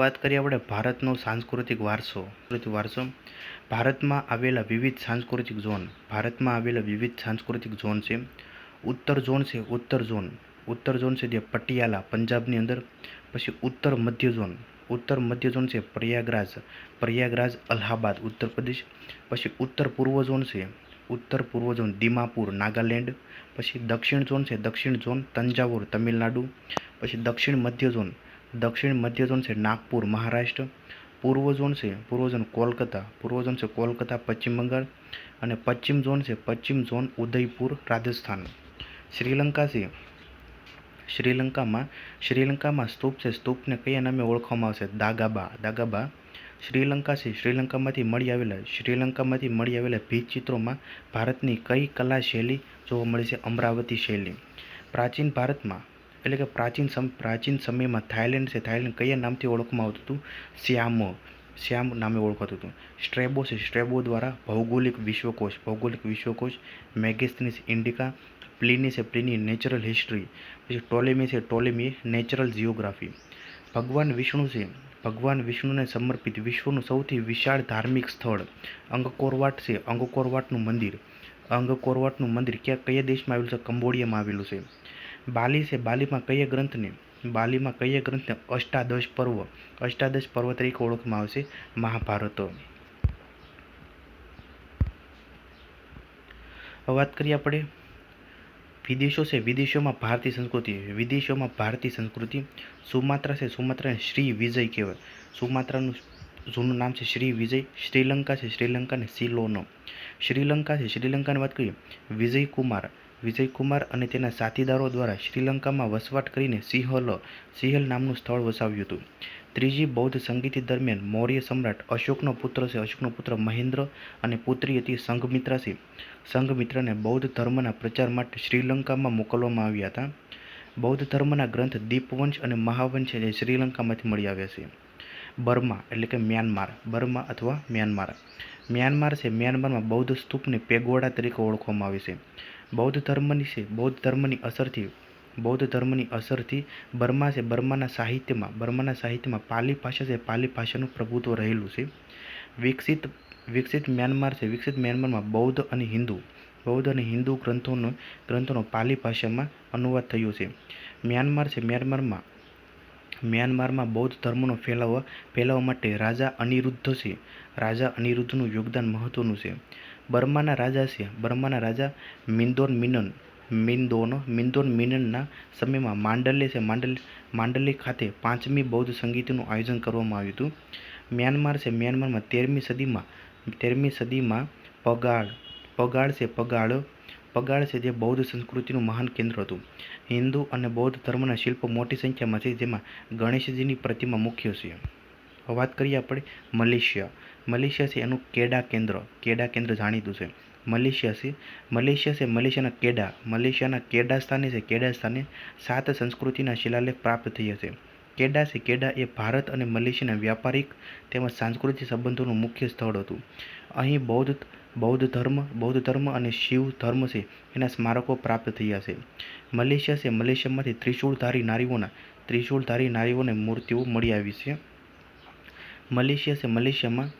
વાત કરીએ આપણે ભારતનો સાંસ્કૃતિક વારસો. વારસો. ભારતમાં આવેલા વિવિધ સાંસ્કૃતિક ઝોન. ભારતમાં આવેલા વિવિધ સાંસ્કૃતિક ઝોન છે. ઉત્તર ઝોન છે ઉત્તર ઝોન. ઉત્તર ઝોન છે જે પટિયાલા પંજાબની અંદર, પછી ઉત્તર મધ્ય ઝોન. ઉત્તર મધ્ય ઝોન છે પ્રયાગરાજ. પ્રયાગરાજ, અલ્હાબાદ, ઉત્તર પ્રદેશ. પછી ઉત્તર પૂર્વ ઝોન છે. ઉત્તર પૂર્વ ઝોન દિમાપુર, નાગાલેન્ડ. પછી દક્ષિણ ઝોન છે દક્ષિણ ઝોન તંજાવુર, તમિલનાડુ. પછી દક્ષિણ મધ્ય ઝોન. દક્ષિણ મધ્ય ઝોન છે નાગપુર, મહારાષ્ટ્ર. પૂર્વ ઝોન છે, પૂર્વ ઝોન કોલકાતા. પૂર્વ ઝોન છે કોલકાતા, પશ્ચિમ બંગાળ. અને પશ્ચિમ ઝોન છે પશ્ચિમ ઝોન ઉદયપુર, રાજસ્થાન. શ્રીલંકા છે. શ્રીલંકામાં શ્રીલંકામાં સ્તૂપ છે, સ્તૂપને કયા નામે ઓળખવામાં આવશે? દાગાબા. દાગાબા શ્રીલંકા છે. શ્રીલંકામાંથી મળી આવેલા, શ્રીલંકામાંથી મળી આવેલા ભીંત ચિત્રોમાં ભારતની કઈ કલા શૈલી જોવા મળે છે? અમરાવતી શૈલી. પ્રાચીન ભારતમાં એટલે કે પ્રાચીન સમ, પ્રાચીન સમયમાં થાઇલેન્ડ છે, થાઇલેન્ડ કયા નામથી ઓળખવામાં આવતું હતું? શ્યામ શ્યામ નામે ઓળખાતું હતું. સ્ટ્રેબો છે, સ્ટ્રેબો દ્વારા ભૌગોલિક વિશ્વકોશ ભૌગોલિક વિશ્વકોશ મેગેસ્થિનિસ ઇન્ડિકા, પ્લિની છે, પ્લિની નેચરલ હિસ્ટ્રી, પછી ટોલેમી છે, ટોલેમી નેચરલ જિયોગ્રાફી ભગવાન વિષ્ણુ છે, ભગવાન વિષ્ણુને સમર્પિત વિશ્વનું સૌથી વિશાળ ધાર્મિક સ્થળ અંગકોરવાટ છે, અંગકોરવાટનું મંદિર. અંગકોરવાટનું મંદિર ક્યાં, કયા દેશમાં આવેલું છે? કંબોડિયામાં આવેલું છે. બાલી છે, બાલીમાં કયા ગ્રંથને? બાલીમાં કયા ગ્રંથને? અષ્ટાદશ પર્વ. અષ્ટાદશ પર્વ તરીકે ઓળખવામાં આવે છે મહાભારત વાત કરીએ આપણે વિદેશો છે. વિદેશોમાં ભારતીય સંસ્કૃતિ. વિદેશોમાં ભારતીય સંસ્કૃતિ સુમાત્રા છે. સુમાત્રાને શ્રી વિજય કહેવાય. સુમાત્રાનું જૂનું નામ છે શ્રી વિજય. શ્રીલંકા છે. શ્રીલંકાને સિલોનો શ્રીલંકા છે. શ્રીલંકાની વાત કરીએ. વિજયકુમાર વિજયકુમાર અને તેના સાથીદારો દ્વારા શ્રીલંકામાં વસવાટ કરીને સિંહલ સિંહલ નામનું સ્થળ વસાવ્યું હતું. ત્રીજી બૌદ્ધ સંગીતિ દરમિયાન મૌર્ય સમ્રાટ અશોકનો પુત્ર છે. અશોકનો પુત્ર મહેન્દ્ર અને પુત્રી હતી સંઘમિત્રા છે સંઘમિત્રાને બૌદ્ધ ધર્મના પ્રચાર માટે શ્રીલંકામાં મોકલવામાં આવ્યા હતા. બૌદ્ધ ધર્મના ગ્રંથ દીપવંશ અને મહાવંશ જે શ્રીલંકામાંથી મળી આવ્યા છે. બર્મા એટલે કે મ્યાનમાર. બર્મા અથવા મ્યાનમાર. મ્યાનમાર છે. મ્યાનમારમાં બૌદ્ધ સ્તૂપને પેગોડા તરીકે ઓળખવામાં આવે છે. બૌદ્ધ ધર્મની છે, બૌદ્ધ ધર્મની અસરથી, બૌદ્ધ ધર્મની અસરથી બર્મા છે, બર્માના સાહિત્યમાં બર્માના સાહિત્યમાં પાલી ભાષા છે, પાલી ભાષાનું પ્રભુત્વ રહેલું છે. વિકસિત વિકસિત મ્યાનમાર છે, વિકસિત મ્યાનમારમાં બૌદ્ધ અને હિન્દુ, બૌદ્ધ અને હિન્દુ ગ્રંથોનો ગ્રંથોનો પાલી ભાષામાં અનુવાદ થયો છે. મ્યાનમાર છે, મ્યાનમારમાં મ્યાનમારમાં બૌદ્ધ ધર્મનો ફેલાવવા ફેલાવવા માટે રાજા અનિરુદ્ધ છે. રાજા અનિરુદ્ધનું યોગદાન મહત્વનું છે. બર્માના રાજા છે. બર્માના રાજા મિંદોન મિનન મિન્દોન મિંદોન મિનનના સમયમાં માંડલે છે. માંડલ માંડલી ખાતે પાંચમી બૌદ્ધ સંગીતનું આયોજન કરવામાં આવ્યું હતું. મ્યાનમાર છે. મ્યાનમારમાં તેરમી સદીમાં તેરમી સદીમાં પગાળ પગાળ છે. પગાળ પગાળ છે જે બૌદ્ધ સંસ્કૃતિનું મહાન કેન્દ્ર હતું. હિન્દુ અને બૌદ્ધ ધર્મના શિલ્પો મોટી સંખ્યામાં છે, જેમાં ગણેશજીની પ્રતિમા મુખ્ય છે. વાત કરીએ આપણે મલેશિયા. મલેશિયા છે એનું કેડા કેન્દ્ર. કેડા કેન્દ્ર જાણીતું છે. મલેશિયા છે મલેશિયા છે મલેશિયાના કેડા. મલેશિયાના કેડા સ્થાને છે, કેડા સ્થાને સાત સંસ્કૃતિના શિલાલેખ પ્રાપ્ત થયા છે. કેડા છે, કેડા એ ભારત અને મલેશિયાના વ્યાપારિક તેમજ સાંસ્કૃતિક સંબંધોનું મુખ્ય સ્થળ હતું. અહીં બૌદ્ધ બૌદ્ધ ધર્મ બૌદ્ધ ધર્મ અને શિવ ધર્મ છે એના સ્મારકો પ્રાપ્ત થયા છે. મલેશિયા છે, મલેશિયામાંથી ત્રિશૂળધારી નારીઓના ત્રિશૂળધારી નારીઓને મૂર્તિઓ મળી આવી છે. મલેશિયા છે, મલેશિયામાં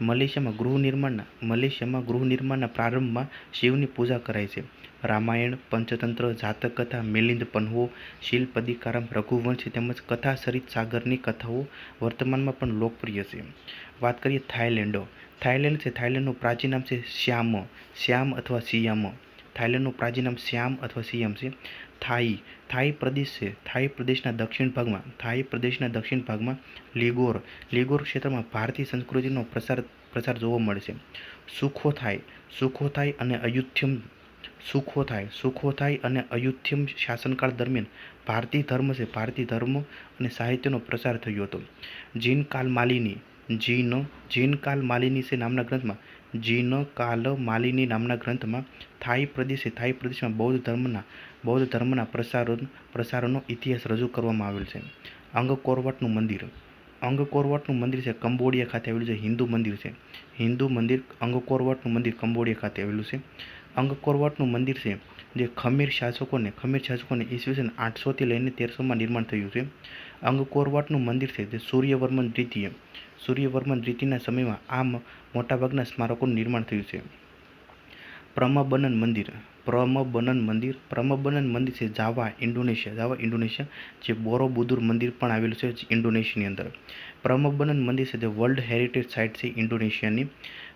મલેશિયામાં ગૃહ નિર્માણના, મલેશિયામાં ગૃહ નિર્માણના પ્રારંભમાં શિવની પૂજા કરાય છે. રામાયણ, પંચતંત્ર જાતક કથા મિલિંદ, પન્હો, શિલ્પદિકારમ, રઘુવંશ તેમજ કથા સરિત સાગરની કથાઓ વર્તમાનમાં પણ લોકપ્રિય છે. વાત કરીએ થાઇલેન્ડો. થાઇલેન્ડ છે. થાઇલેન્ડનું પ્રાચીન નામ છે શ્યામ. શ્યામ અથવા સિયામ. થાઇલેન્ડનું પ્રાચીન નામ શ્યામ અથવા સિયામ છે. થાઈ. થાઈ પ્રદેશ છે. થાઈ પ્રદેશના દક્ષિણ ભાગમાં. થાઈ પ્રદેશના દક્ષિણ ભાગમાં લિગોર. લિગોર ક્ષેત્રમાં ભારતીય સંસ્કૃતિનો પ્રસાર પ્રસાર જોવા મળે છે. સુખોથાઈ. સુખોથાઈ અને અયુથ્યમ સુખોથાઈ સુખોથાઈ અને અયુથ્યમ શાસનકાળ દરમિયાન ભારતીય ધર્મ છે, ભારતીય ધર્મ અને સાહિત્યનો પ્રસાર થયો હતો. જીન કાલ માલિની, જીન જીન કાલ માલિની છે નામના ગ્રંથમાં. જીન કાલ માલિની નામના ગ્રંથમાં થાઈ પ્રદેશે થાઈ પ્રદેશમાં બૌદ્ધ ધર્મના બૌદ્ધ ધર્મના પ્રસારો, પ્રસારોનો ઇતિહાસ રજૂ કરવામાં આવેલ છે. અંગકોરવટનું મંદિર. અંગકોરવટનું મંદિર છે કંબોડિયા ખાતે આવેલું છે. હિન્દુ મંદિર છે. હિન્દુ મંદિર અંગકોરવટનું મંદિર કંબોડિયા ખાતે આવેલું છે. અંગકોરવાટનું મંદિર છે, જે ખમીર શાસકોને ખમીર શાસકોને ઈસવીસન આઠસોથી લઈને તેરસોમાં નિર્માણ થયું છે. અંગકોરવટનું મંદિર છે, જે સૂર્યવર્મન દ્વિતીય સૂર્યવર્મન દ્વિતીયના સમયમાં આ મોટાભાગના સ્મારકોનું નિર્માણ થયું છે. પ્રમબનન મંદિર પ્રમબનન મંદિર પ્રમબનન મંદિર છે, જાવા, ઇન્ડોનેશિયા જાવા, ઇન્ડોનેશિયા, જે બોરોબુદુર મંદિર પણ આવેલું છે, ઇન્ડોનેશિયાની અંદર. પ્રમબનન મંદિર છે, જે વર્લ્ડ હેરિટેજ સાઇટ છે, ઇન્ડોનેશિયાની.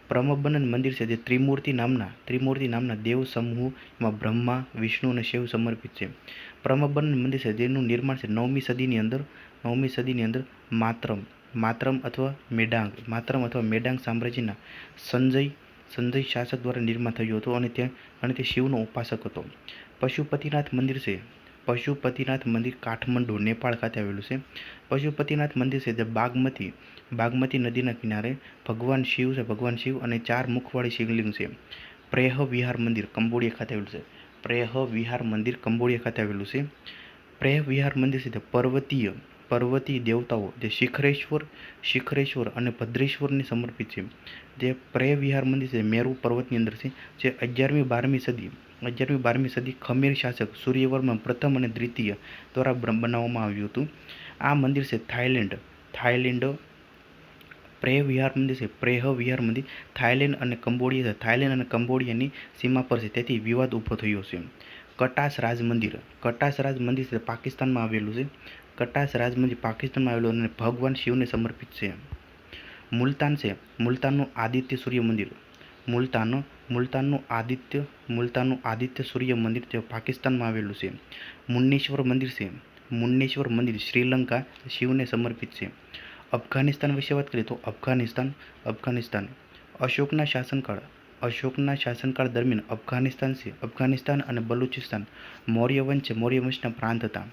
પ્રમબનન મંદિર છે, જે ત્રિમૂર્તિ નામના ત્રિમૂર્તિ નામના દેવ સમૂહમાં બ્રહ્મા, વિષ્ણુ અને શિવ સમર્પિત છે. પ્રમબનન મંદિર છે, જેનું નિર્માણ છે નવમી સદીની અંદર, નવમી સદીની અંદર માત્રમ માત્રમ અથવા મેડાંગ, માત્રમ અથવા મેડાંગ સામ્રાજ્યના સંજય સંજય શાસક દ્વારા નિર્માણ થયું હતું અને તે અને તે શિવનો ઉપાસક હતો. પશુપતિનાથ મંદિર છે, પશુપતિનાથ મંદિર કાઠમંડુ, નેપાળ ખાતે આવેલું છે. પશુપતિનાથ મંદિર છે, જે બાગમતી બાગમતી નદીના કિનારે ભગવાન શિવ છે, ભગવાન શિવ અને ચાર મુખવાળી શિવલિંગ છે. પ્રેહ વિહાર મંદિર કંબોડિયા ખાતે આવેલું છે. પ્રેહ વિહાર મંદિર કંબોડિયા ખાતે આવેલું છે. પ્રેહ વિહાર મંદિર છે તે પર્વતીય પર્વતીય દેવતાઓ જે શિખરેશ્વર શિખરેશ્વર અને ભદ્રેશ્વરને સમર્પિત છે. જે પ્રેહ વિહાર મંદિર છે, મેરુ પર્વતની અંદર છે, જે અગિયારમી બારમી સદી, અગિયારમી બારમી સદી ખમીર શાસક સૂર્યવર્મન પ્રથમ અને દ્વિતીય દ્વારા બનાવવામાં આવ્યું હતું. આ મંદિર છે, થાઇલેન્ડ થાઈલેન્ડ પ્રેહ વિહાર મંદિર છે પ્રેહ વિહાર મંદિર થાઇલેન્ડ અને કંબોડિયા છે. થાઈલેન્ડ અને કંબોડિયાની સીમા પર છે. તેથી વિવાદ ઊભો થયો છે. કટાસ રાજ મંદિર કટાસ રાજ મંદિર છે પાકિસ્તાનમાં આવેલું છે. કટાસ રાજ મંદિર પાકિસ્તાનમાં આવેલું અને ભગવાન શિવને સમર્પિત છે. મુલતાન છે. મુલતાનનું આદિત્ય સૂર્ય મંદિર મુલતાન, મુલતાનનું આદિત્ય મુલતાનનું આદિત્ય સૂર્ય મંદિર તે પાકિસ્તાનમાં આવેલું છે. મુન્નેશ્વર મંદિર છે. મુન્નેશ્વર મંદિર શ્રીલંકા શિવને સમર્પિત છે. અફઘાનિસ્તાન વિશે વાત કરીએ તો અફઘાનિસ્તાન અફઘાનિસ્તાન. અશોકના શાસનકાળ અશોકના શાસનકાળ દરમિયાન અફઘાનિસ્તાન છે, અફઘાનિસ્તાન અને બલુચિસ્તાન મૌર્ય વંશ, મૌર્ય વંશના પ્રાંત હતા.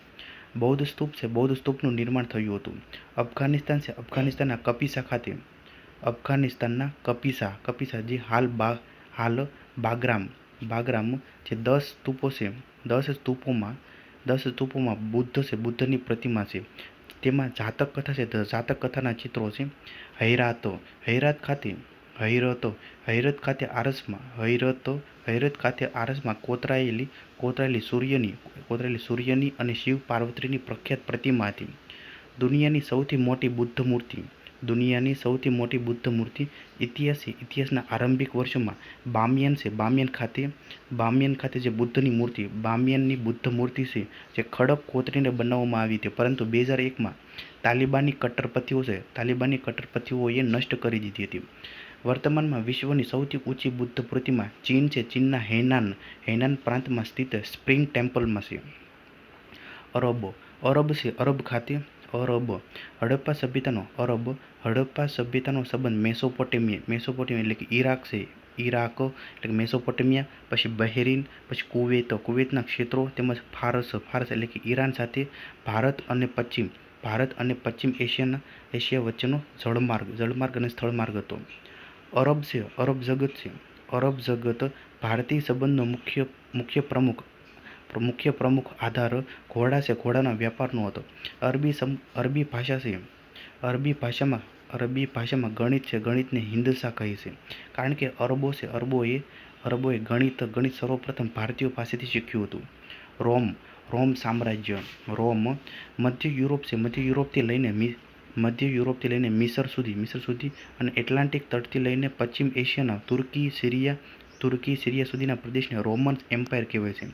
બૌદ્ધ સ્તૂપ છે, બૌદ્ધ સ્તૂપનું નિર્માણ થયું હતું. અફઘાનિસ્તાન છે, અફઘાનિસ્તાનના કપિસા ખાતે. અફઘાનિસ્તાનના કપિસા કપિસા જે હાલ બા, હાલ બાગ્રામ બાગ્રામ જે દસ સ્તૂપો છે, દસ સ્તૂપોમાં દસ સ્તૂપોમાં બુદ્ધ છે, બુદ્ધની પ્રતિમા છે. તેમાં જાતક કથા છે. જાતક કથાના ચિત્રો છે. હૈરાતો, હૈરાત ખાતે હૈરતો, હૈરત ખાતે આરસમાં હૈરતો, હૈરત ખાતે આરસમાં કોતરાયેલી કોતરાયેલી સૂર્યની કોતરાયેલી સૂર્યની અને શિવ પાર્વતીની પ્રખ્યાત પ્રતિમા હતી દુનિયાની સૌથી મોટી બુદ્ધ મૂર્તિ દુનિયાની સૌથી મોટી બુદ્ધ મૂર્તિ ઇતિહાસે, ઇતિહાસના આરંભિક વર્ષોમાં બામિયન છે. બામિયન ખાતે બામિયન ખાતે જે બુદ્ધની મૂર્તિ, બામિયનની બુદ્ધ મૂર્તિ છે, જે ખડક કોતરીને બનાવવામાં આવી હતી. પરંતુ બે હજાર એકમાં તાલિબાની કટ્ટરપતિઓ છે, તાલિબાની કટ્ટરપતિઓએ નષ્ટ કરી દીધી હતી. વર્તમાનમાં વિશ્વની સૌથી ઊંચી બુદ્ધ પ્રતિમા ચીન છે. ચીનના હેનાન હેનાન પ્રાંતમાં સ્થિત સ્પ્રિંગ ટેમ્પલમાં છે. અરબો, અરબ છે. અરબ ખાતે અરબ, હડપ્પા સભ્યતાનો અરબ, હડપ્પા સભ્યતાનો સંબંધ મેસોપોટેમિયા મેસોપોટેમિયા એટલે કે ઈરાક છે. ઈરાક એટલે કે મેસોપોટેમિયા, પછી બહેરીન, પછી કુવેત. કુવેતના ક્ષેત્રો તેમજ ફારસ ફારસ એટલે કે ઈરાન સાથે ભારત અને પશ્ચિમ, ભારત અને પશ્ચિમ એશિયાના, એશિયા વચ્ચેનો જળમાર્ગ જળમાર્ગ અને સ્થળમાર્ગ હતો. અરબ છે, અરબ જગત છે. અરબ જગત ભારતીય સંબંધનો મુખ્ય મુખ્ય પ્રમુખ મુખ્ય પ્રમુખ આધાર ઘોડા છે. ઘોડાના વ્યાપારનો હતો. અરબી સમ, અરબી ભાષા છે. અરબી ભાષામાં અરબી ભાષામાં ગણિત છે. ગણિતને હિન્દસા કહે છે. કારણ કે અરબો છે. અરબોએ અરબોએ ગણિત ગણિત સર્વપ્રથમ ભારતીયો પાસેથી શીખ્યું હતું. રોમ રોમ સામ્રાજ્ય. રોમ મધ્ય યુરોપ છે. મધ્ય યુરોપથી લઈને મધ્ય યુરોપથી લઈને મિસર સુધી મિસર સુધી અને એટલાન્ટિક તટથી લઈને પશ્ચિમ એશિયાના તુર્કી, સિરિયા તુર્કી, સિરિયા સુધીના પ્રદેશને રોમન એમ્પાયર કહેવાય છે.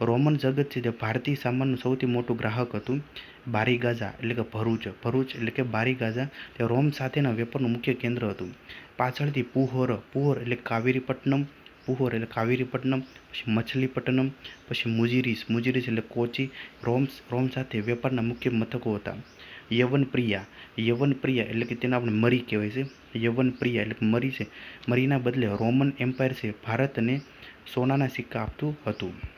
રોમન જગત છે તે ભારતીય સામાનનું સૌથી મોટું ગ્રાહક હતું બારી ગાઝા એટલે કે ભરૂચ. ભરૂચ એટલે કે બારી ગાઝા તે રોમ સાથેના વેપારનું મુખ્ય કેન્દ્ર હતું. પાછળથી પુહોર પુહોર એટલે કાવેરીપટ્ટનમ, પુહોર એટલે કાવેરીપટ્ટનમ, પછી મછલીપટ્ટનમ, પછી મુજીરીસ. મુજીરીસ એટલે કોચી. રોમ્સ રોમ સાથે વેપારના મુખ્ય મથકો હતા. યવન પ્રિયા યવન પ્રિયા એટલે કે તેને આપણે મરી કહેવાય છે. યવન પ્રિયા એટલે મરી છે. મરીના બદલે રોમન એમ્પાયર છે. ભારતને સોનાના સિક્કા આપતું હતું.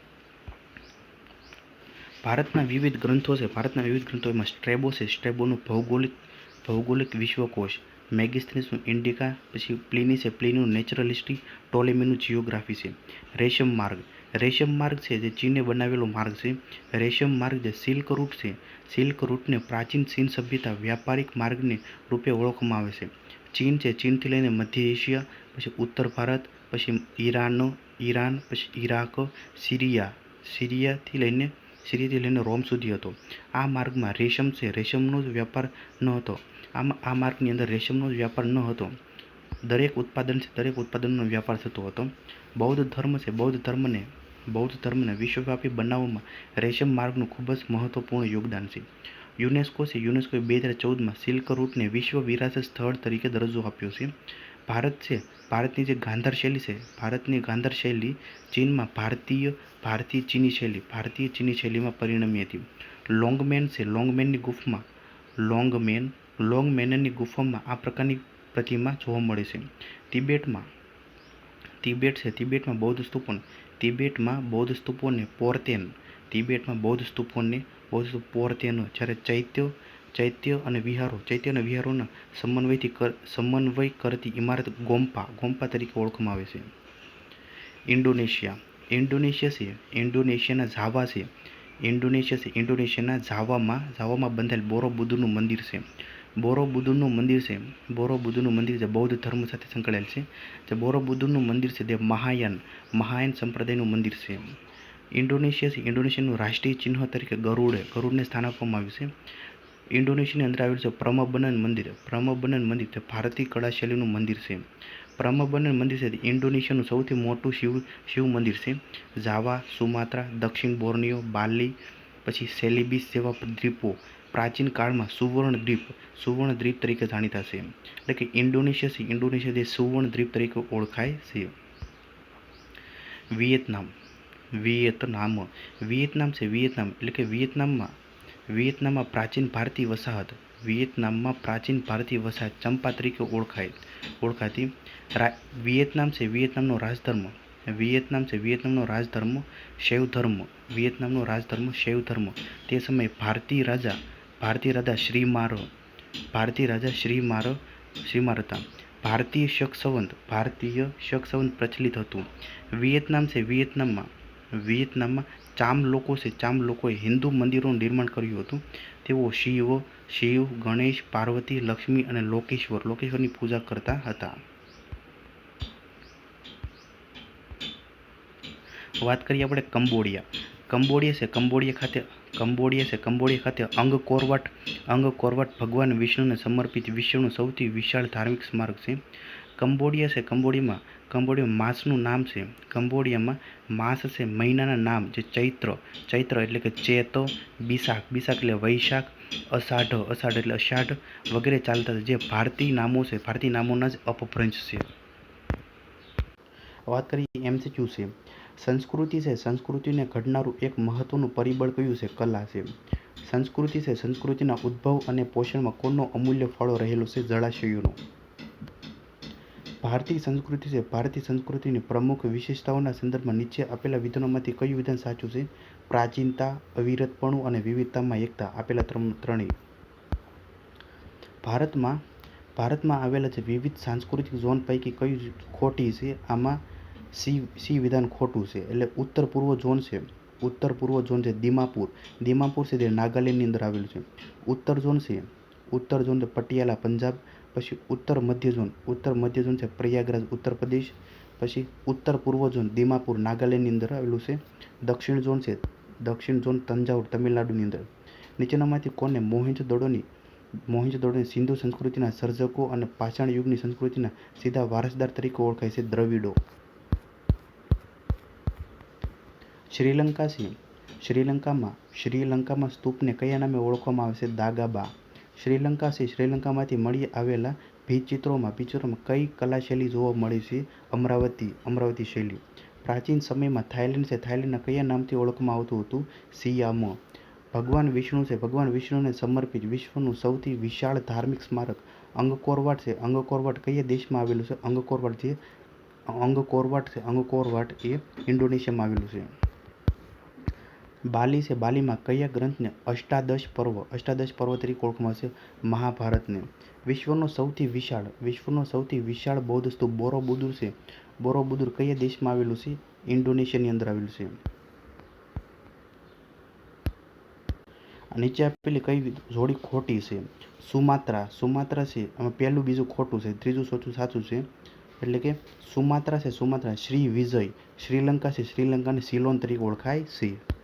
ભારતના વિવિધ ગ્રંથો છે. ભારતના વિવિધ ગ્રંથો એમાં સ્ટ્રેબો છે. સ્ટ્રેબોનું ભૌગોલિક ભૌગોલિક વિશ્વકોશ. મેગિસ્થનીસનું ઇન્ડિકા, પછી પ્લિની છે. પ્લિનીનું નેચરલ હિસ્ટ્રી ટોલેમીનું જિયોગ્રાફી છે. રેશમ માર્ગ. રેશમ માર્ગ છે જે ચીને બનાવેલો માર્ગ છે. રેશમ માર્ગ જે સિલ્ક રૂટ છે. સિલ્ક રૂટને પ્રાચીન ચીન સભ્યતા વ્યાપારિક માર્ગને રૂપે ઓળખવામાં આવે છે. ચીન છે. ચીનથી લઈને મધ્ય એશિયા, પછી ઉત્તર ભારત, પછી ઈરાન ઈરાન, પછી ઈરાક, સિરિયા. સિરિયાથી લઈને સિરિયાથી લઈને રોમ સુધી હતો. આ માર્ગમાં રેશમ છે. રેશમનો જ વ્યાપાર ન હતો. આમાં, આ માર્ગની અંદર રેશમનો જ વ્યાપાર ન હતો. દરેક ઉત્પાદન છે, દરેક ઉત્પાદનનો વ્યાપાર થતો હતો. બૌદ્ધ ધર્મ છે, બૌદ્ધ ધર્મને બૌદ્ધ ધર્મને વિશ્વવ્યાપી બનાવવામાં રેશમ માર્ગનું ખૂબ જ મહત્વપૂર્ણ યોગદાન છે. યુનેસ્કો છે. યુનેસ્કોએ બે હજાર ચૌદમાં સિલ્ક રૂટને વિશ્વ વિરાસત સ્થળ તરીકે દરજ્જો આપ્યો છે. ભારત છે, ભારતની જે ગાંધાર શૈલી છે, ભારતની ગાંધાર શૈલી ચીનમાં ભારતીય ભારતીય ચીની શૈલી, ભારતીય ચીની શૈલીમાં પરિણમી હતી. લોંગમેન છે, લોંગમેનની ગુફામાં, લોંગમેન, લોંગમેનની ગુફામાં આ પ્રકારની પ્રતિમા જોવા મળે છે. તિબેટમાં, તિબેટ છે, તિબેટમાં બૌદ્ધ સ્તૂપોને, તિબેટમાં બૌદ્ધ સ્તૂપોને પોરતેન, તિબેટમાં બૌદ્ધ સ્તૂપોને, બૌદ્ધ સ્તૂપ પોર્તેન જ્યારે ચૈત્ય ચૈત્ય અને વિહારો. ચૈત્ય અને વિહારોના સમન્વયથી કર, સમન્વય કરતી ઇમારત ગોમ્પા. ગોમ્પા તરીકે ઓળખવામાં આવે છે. ઇન્ડોનેશિયા. ઇન્ડોનેશિયા છે. ઇન્ડોનેશિયાના ઝાવા છે. ઇન્ડોનેશિયા છે. ઇન્ડોનેશિયાના ઝાવામાં ઝાવામાં બંધાયેલ બોરોબુદુરનું મંદિર છે. બોરોબુદુરનું મંદિર છે. બોરોબુદુરનું મંદિર જે બૌદ્ધ ધર્મ સાથે સંકળાયેલ છે. જે બોરોબુદુરનું મંદિર છે. તે મહાયાન મહાયાન સંપ્રદાયનું મંદિર છે. ઇન્ડોનેશિયા છે. ઇન્ડોનેશિયાનું રાષ્ટ્રીય ચિહ્ન તરીકે ગરુડ, ગરુડને સ્થાન આપવામાં આવ્યું છે. ઇન્ડોનેશિયાની અંદર આવેલું છે પ્રમબનન મંદિર. પ્રમબનન મંદિર તે ભારતીય કળા શૈલીનું મંદિર છે પ્રમબનન મંદિર છે. ઇન્ડોનેશિયાનું સૌથી મોટું શિવ શિવ મંદિર છે. જાવા, સુમાત્રા, દક્ષિણ બોર્નિયો, બાલી, પછી સેલિબિસ જેવા દ્વીપો. પ્રાચીન કાળમાં સુવર્ણ દ્વીપ સુવર્ણ દ્વીપ તરીકે જાણીતા છે એટલે કે ઇન્ડોનેશિયા છે. ઇન્ડોનેશિયા જે સુવર્ણ દ્વીપ તરીકે ઓળખાય છે વિયેતનામ. વિયેતનામ. વિયેતનામ છે. વિયેતનામ. એટલે કે વિયેતનામમાં વિયેતનામમાં પ્રાચીન ભારતીય વસાહત, વિયેતનામમાં પ્રાચીન ભારતીય વસાહત ચંપા તરીકે ઓળખાય, ઓળખાતી વિયેતનામ છે વિયેતનામનો રાજધર્મ, વિયેતનામ છે વિયેતનામનો રાજધર્મ શૈવ ધર્મ વિયેતનામનો રાજધર્મ શૈવ ધર્મ તે સમયે ભારતીય રાજા ભારતીય રાજા શ્રીમાર, ભારતીય રાજા શ્રીમાર શ્રીમાર હતા. ભારતીય શક સંવંત, ભારતીય શક સંવંત પ્રચલિત હતું. વિયેતનામ છે વિયેતનામમાં વિયેતનામમાં ચામ લોકો છે, ચામ લોકોએ હિન્દુ મંદિરોનું નિર્માણ કર્યું હતું. તેઓ શિવ શિવ, ગણેશ, પાર્વતી, લક્ષ્મી અને લોકેશ્વર, લોકેશ્વરની પૂજા કરતા હતા. વાત કરીએ આપણે કંબોડિયા. કંબોડિયા છે, કંબોડિયા ખાતે, કંબોડિયા છે, કંબોડિયા ખાતે અંગ કોરવાટ અંગ કોરવાટ ભગવાન વિષ્ણુને સમર્પિત વિશ્વનું સૌથી વિશાળ ધાર્મિક સ્મારક છે. કંબોડિયા છે, કંબોડિયામાં, કંબોડિયા માસનું નામ છે. કંબોડિયામાં માસ છે, મહિનાના નામ જે ચૈત્ર ચૈત્ર એટલે કે ચેત, બિસાખ બિસાખ એટલે વૈશાખ, અષાઢ અષાઢ એટલે અષાઢ વગેરે ચાલતા જે ભારતીય નામો છે, ભારતીય નામોના જ અપભ્રંશ છે. વાત કરીએ એમસીક્યુ છે. સંસ્કૃતિ છે, સંસ્કૃતિને ઘડનારું એક મહત્વનું પરિબળ કયું છે? કલા છે. સંસ્કૃતિ છે, સંસ્કૃતિના ઉદ્ભવ અને પોષણમાં કોનો અમૂલ્ય ફાળો રહેલો છે? જળાશયોનો. ભારતીય સંસ્કૃતિ છે. ભારતીય સંસ્કૃતિની પ્રમુખ વિશેષતાઓના સંદર્ભમાં નીચે આપેલા વિધાનોમાંથી કયું વિધાન સાચું છે? પ્રાચીનતા, અવિરતપણું અને વિવિધતામાં એકતા આપેલા ત્રણ ત્રણેય. ભારતમાં ભારતમાં આવેલા જે વિવિધ સાંસ્કૃતિક ઝોન પૈકી કયું ખોટી છે? આમાં સી સી વિધાન ખોટું છે. એટલે ઉત્તર પૂર્વ ઝોન છે. ઉત્તર પૂર્વ ઝોન છે દિમાપુર. દિમાપુર છે તે નાગાલેન્ડની અંદર આવેલું છે. ઉત્તર ઝોન છે. ઉત્તર ઝોન પટિયાલા પંજાબ. પછી ઉત્તર મધ્ય ઝોન. ઉત્તર મધ્ય ઝોન છે પ્રયાગરાજ, ઉત્તર પ્રદેશ. પછી ઉત્તર પૂર્વ ઝોન, દિમાપુર, નાગાલેન્ડની અંદર આવેલું છે. દક્ષિણ ઝોન છે, દક્ષિણ ઝોન તંજાવુર, તમિલનાડુની અંદર. નીચેનામાંથી કોને મોહેંજો-દડોની મોહેંજો-દડોની સિંધુ સંસ્કૃતિના સર્જકો અને પાષાણ યુગની સંસ્કૃતિના સીધા વારસદાર તરીકે ઓળખાય છે દ્રવિડો. શ્રીલંકા છે. શ્રીલંકામાં શ્રીલંકામાં સ્તૂપને કયા નામે ઓળખવામાં આવે છે? દાગાબા. શ્રીલંકા છે. શ્રીલંકામાંથી મળી આવેલા ભીંતચિત્રોમાં પિચરોમાં કઈ કલા શૈલી જોવા મળે છે? અમરાવતી અમરાવતી શૈલી. પ્રાચીન સમયમાં થાઇલેન્ડ છે. થાઇલેન્ડના કયા નામથી ઓળખવામાં આવતું હતું? સિયામ ભગવાન વિષ્ણુ છે. ભગવાન વિષ્ણુને સમર્પિત વિશ્વનું સૌથી વિશાળ ધાર્મિક સ્મારક અંગકોરવાટ છે. અંગકોરવાટ કયા દેશમાં આવેલું છે? અંગકોરવાટ જે અંગકોરવાટ છે. અંગકોરવાટ એ ઇન્ડોનેશિયામાં આવેલું છે. બાલી છે. બાલીમાં કયા ગ્રંથને અષ્ટાદશ પર્વ અષ્ટાદશ પર્વ તરીકે ઓળખવામાં આવે છે? મહાભારતને. વિશ્વનો સૌથી વિશાળ, વિશ્વનો સૌથી વિશાળ બૌદ્ધ સ્તૂપ બોરોબુદુર છે. બોરોબુદુર કયા દેશમાં આવેલું છે? ઇન્ડોનેશિયાની અંદર આવેલું છે. નીચે આપેલી કઈ જોડી ખોટી છે? સુમાત્રા. સુમાત્રા છે. આમાં પહેલું બીજું ખોટું છે. ત્રીજું, ચોથું, સાચું છે. એટલે કે સુમાત્રા છે. સુમાત્રા. શ્રી વિજય. શ્રીલંકા છે. શ્રીલંકાને સિલોન તરીકે ઓળખાય છે.